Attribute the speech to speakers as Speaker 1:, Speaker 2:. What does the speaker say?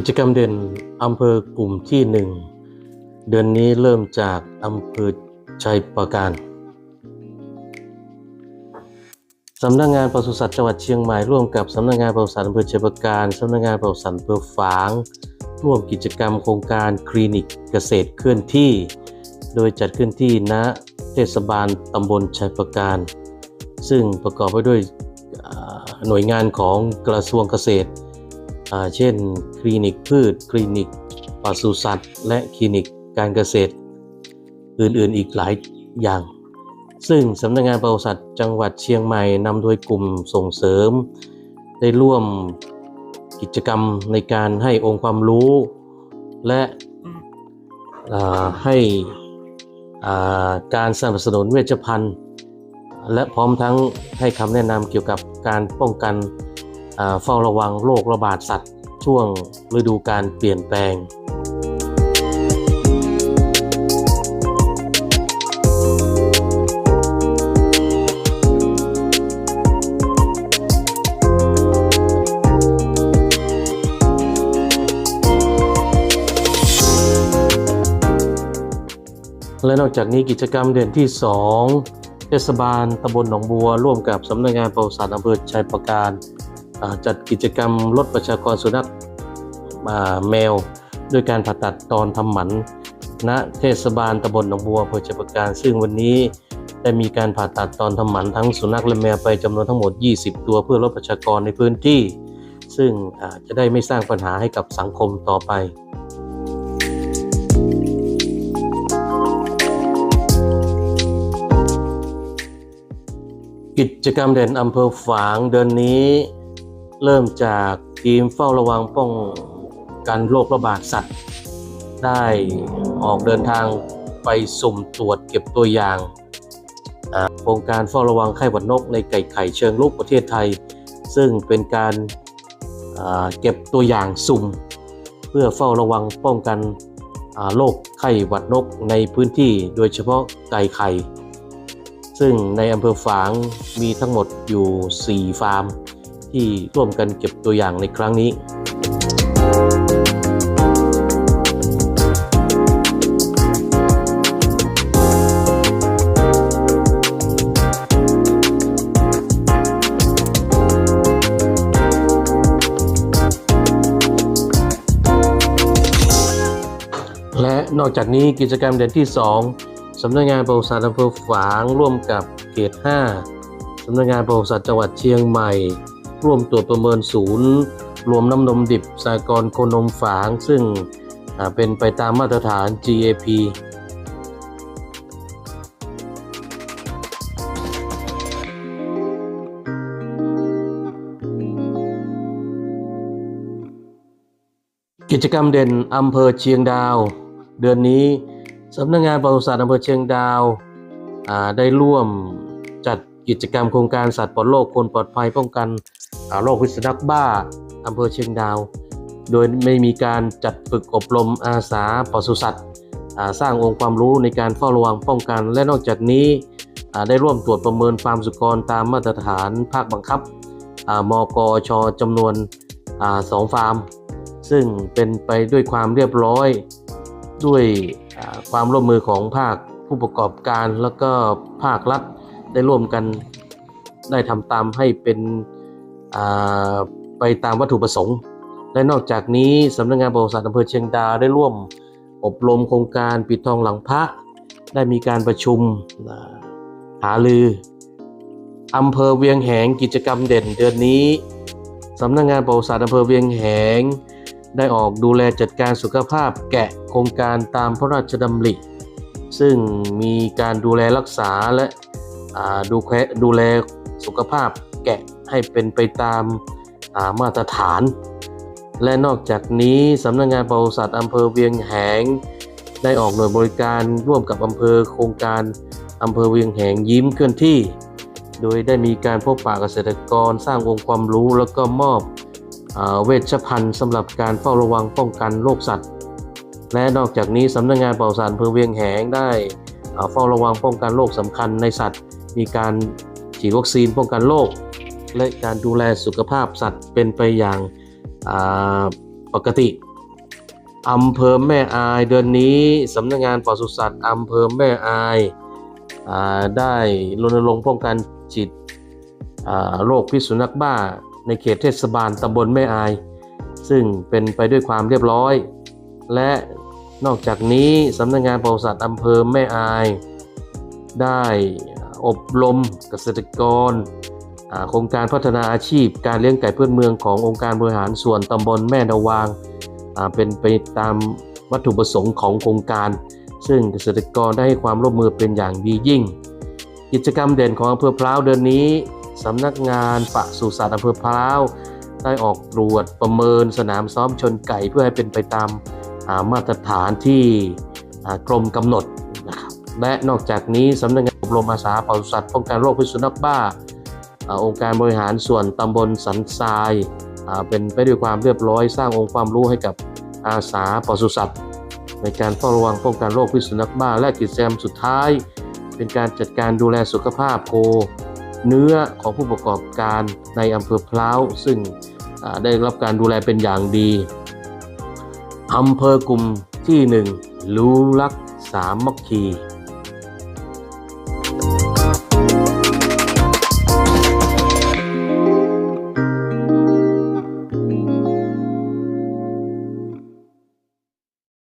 Speaker 1: กิจกรรมเด่นอำเภอกลุ่มที่หนึ่งเดือนนี้เริ่มจากอำเภอชัยประการสำนักงานปศุสัตว์จังหวัดเชียงใหม่ร่วมกับสำนักงานปศุสัตว์อำเภอชัยประการสำนักงานปศุสัตว์อำเภอฝาง ร่วมกิจกรรมโครงการคลินิกเกษตรเคลื่อนที่ โดยจัดขึ้นที่ณเทศบาลตำบลชัยประการ ซึ่งประกอบไปด้วยหน่วยงานของกระทรวงเกษตร เช่น คลินิกพืช คลินิกปศุสัตว์ และคลินิกการเกษตร อื่นๆอีกหลายอย่าง ซึ่งสำนักงานปศุสัตว์จังหวัดเชียงใหม่นำโดยกลุ่มส่งเสริม ได้ร่วมกิจกรรมในการให้องค์ความรู้ และให้การสนับสนุนเวชภัณฑ์ และพร้อมทั้งให้คำแนะนำเกี่ยวกับการป้องกัน เฝ้าระวังโรคระบาดสัตว์ ช่วงฤดูการเปลี่ยนแปลงและนอกจากนี้กิจกรรมเด่นที่ 2 เทศบาลตำบลหนองบัว ร่วมกับสำนักงานปศุสัตว์อำเภอชัยประการ จัดกิจกรรมลดประชากรสุนัขแมว ด้วยการผ่าตัดตอนทำหมันณเทศบาลตำบลหนองบัวอำเภอชัปการ ซึ่งวันนี้ได้มีการผ่าตัดตอนทำหมันทั้งสุนัขและแมวไปจำนวนทั้งหมด 20 ตัวเพื่อลดประชากรในพื้นที่ ซึ่งจะได้ไม่สร้างปัญหาให้กับสังคมต่อไปกิจกรรมเด่นอำเภอฝางเดือนนี้ เริ่มจากทีมเฝ้าระวังป้องกันโรคระบาดสัตว์ ได้ออกเดินทางไปสุ่มตรวจเก็บตัวอย่างโครงการเฝ้าระวังไข้หวัดนกในไก่ไข่เชิงลุกประเทศไทย ซึ่งเป็นการาเก็บตัวอย่างสุ่ม เพื่อเฝ้าระวังป้องกันโรคไข้หวัดนกในพื้นที่โดยเฉพาะไก่ไข่ ซึ่งในอำเภอฝางมีทั้งหมดอยู่ 4 ฟาร์ม ที่ร่วมกันเก็บตัวอย่างในครั้งนี้และนอกจากนี้กิจกรรมเด่นที่ 2 สำนักงานปศุสัตว์อำเภอฝางร่วมกับเขต 5 สำนักงานปศุสัตว์จังหวัดเชียงใหม่ ร่วมตรวจประเมินศูนย์ รวมน้ำนมดิบสากรโคนมฝาง ซึ่งเป็นไปตามมาตรฐาน GAP กิจกรรมเด่นอำเภอเชียงดาว เดือนนี้สำนักงานปศุสัตว์อำเภอเชียงดาวาได้ร่วมจัดกิจกรรมโครงการสัตว์ปลอดโรคคนปลอดภัยป้องกัน โรคพิษสุนัขบ้าอำเภอเชียงดาว โดยไม่มีการจัดฝึกอบรมอาสาปศุสัตว์สร้างองค์ความรู้ในการเฝ้าระวังป้องกัน และนอกจากนี้ได้ร่วมตรวจประเมินฟาร์มสุกรตามมาตรฐานภาคบังคับมกชจำนวนสองฟาร์ม ซึ่งเป็นไปด้วยความเรียบร้อย ด้วยความร่วมมือของภาคผู้ประกอบการแล้วก็ภาครัฐได้ร่วมกันได้ทำตามให้เป็น ไปตามวัตถุประสงค์ และนอกจากนี้สำนักงานปศุสัตว์อำเภอเชียงดาวได้ร่วมอบรมโครงการปิดทองหลังพระ ได้มีการประชุมอ่าหาลืออำเภอเวียงแหงกิจกรรมเด่นเดือนนี้สำนักงานปศุสัตว์อำเภอเวียงแหง ได้ออกดูแลจัดการสุขภาพแกะโครงการตามพระราชดำริ ซึ่งมีการดูแลรักษาและดูแลสุขภาพแกะ ให้เป็นไปตามามาตรฐาน และนอกจากนี้สำนักงานปศุสัตว์อำเภอเวียงแหง ได้ออกหน่วยบริการร่วมกับอำเภอโครงการอำเภอเวียงแหงยิ้มเคลื่อนที่ โดยได้มีการพบปะเกษตรกรสร้างองค์ความรู้แล้วก็มอบอ่าเวชภัณฑ์สำหรับการเฝ้าระวังป้องกันโรคสัตว์ และนอกจากนี้สำนักงานปศุสัตว์อำเภอเวียงแหงได้เฝ้าระวังป้องกันโรคสำคัญในสัตว์ มีการฉีดวัคซีนป้องกันโรค และการดูแลสุขภาพสัตว์เป็นไปอย่างาปกติอำเภอแม่อายเดือนนี้สำนักงานปศุสัตว์อำเภอแม่อายอาได้รณรงค์ป้องกันจิตโรคพิษสุนัขบ้าในเขตเทศบาลตำบลแม่อาย ซึ่งเป็นไปด้วยความเรียบร้อย และนอกจากนี้สำนักงานปศุสัตว์อำเภอแม่อาย ได้อบรมเกษตรกร โครงการพัฒนาอาชีพ การเลี้ยงไก่เพื้นเมืองขององค์การบริหารส่วนตำบลแม่ดาวางเป็นไปตามวัตถุประสงค์ของโครงการ ซึ่งเกษตรกรได้ให้ความร่วมมือเป็นอย่างดียิ่ง กิจกรรมเด่นของอำเภอพร้าวเดือนนี้สำนักงานปศุสัตว์อำเภอพร้าวได้ออกตรวจประเมินสนามซ้อมชนไก่เพื่อให้เป็นไปตามามาตรฐานที่กรมกำหนดนะครับและนอกจากนี้สำนักงานอบรมอาสาปศุสัตว์ป้องกันโรคพิษสุนัขบ้า องค์การบริหารส่วนตำบลสันทรายเป็นไปด้วยความเรียบร้อยสร้างองค์ความรู้ให้กับอาสาปศุสัตว์ ในการเฝ้าระวังป้องกันโรคพิษสุนัขบ้าและกิจกรรมสุดท้าย เป็นการจัดการดูแลสุขภาพโค เนื้อของผู้ประกอบการในอำเภอพร้าวซึ่งได้รับการดูแลเป็นอย่างดีอำเภอกลุ่มที่หนึ่งรู้รักสามัคคี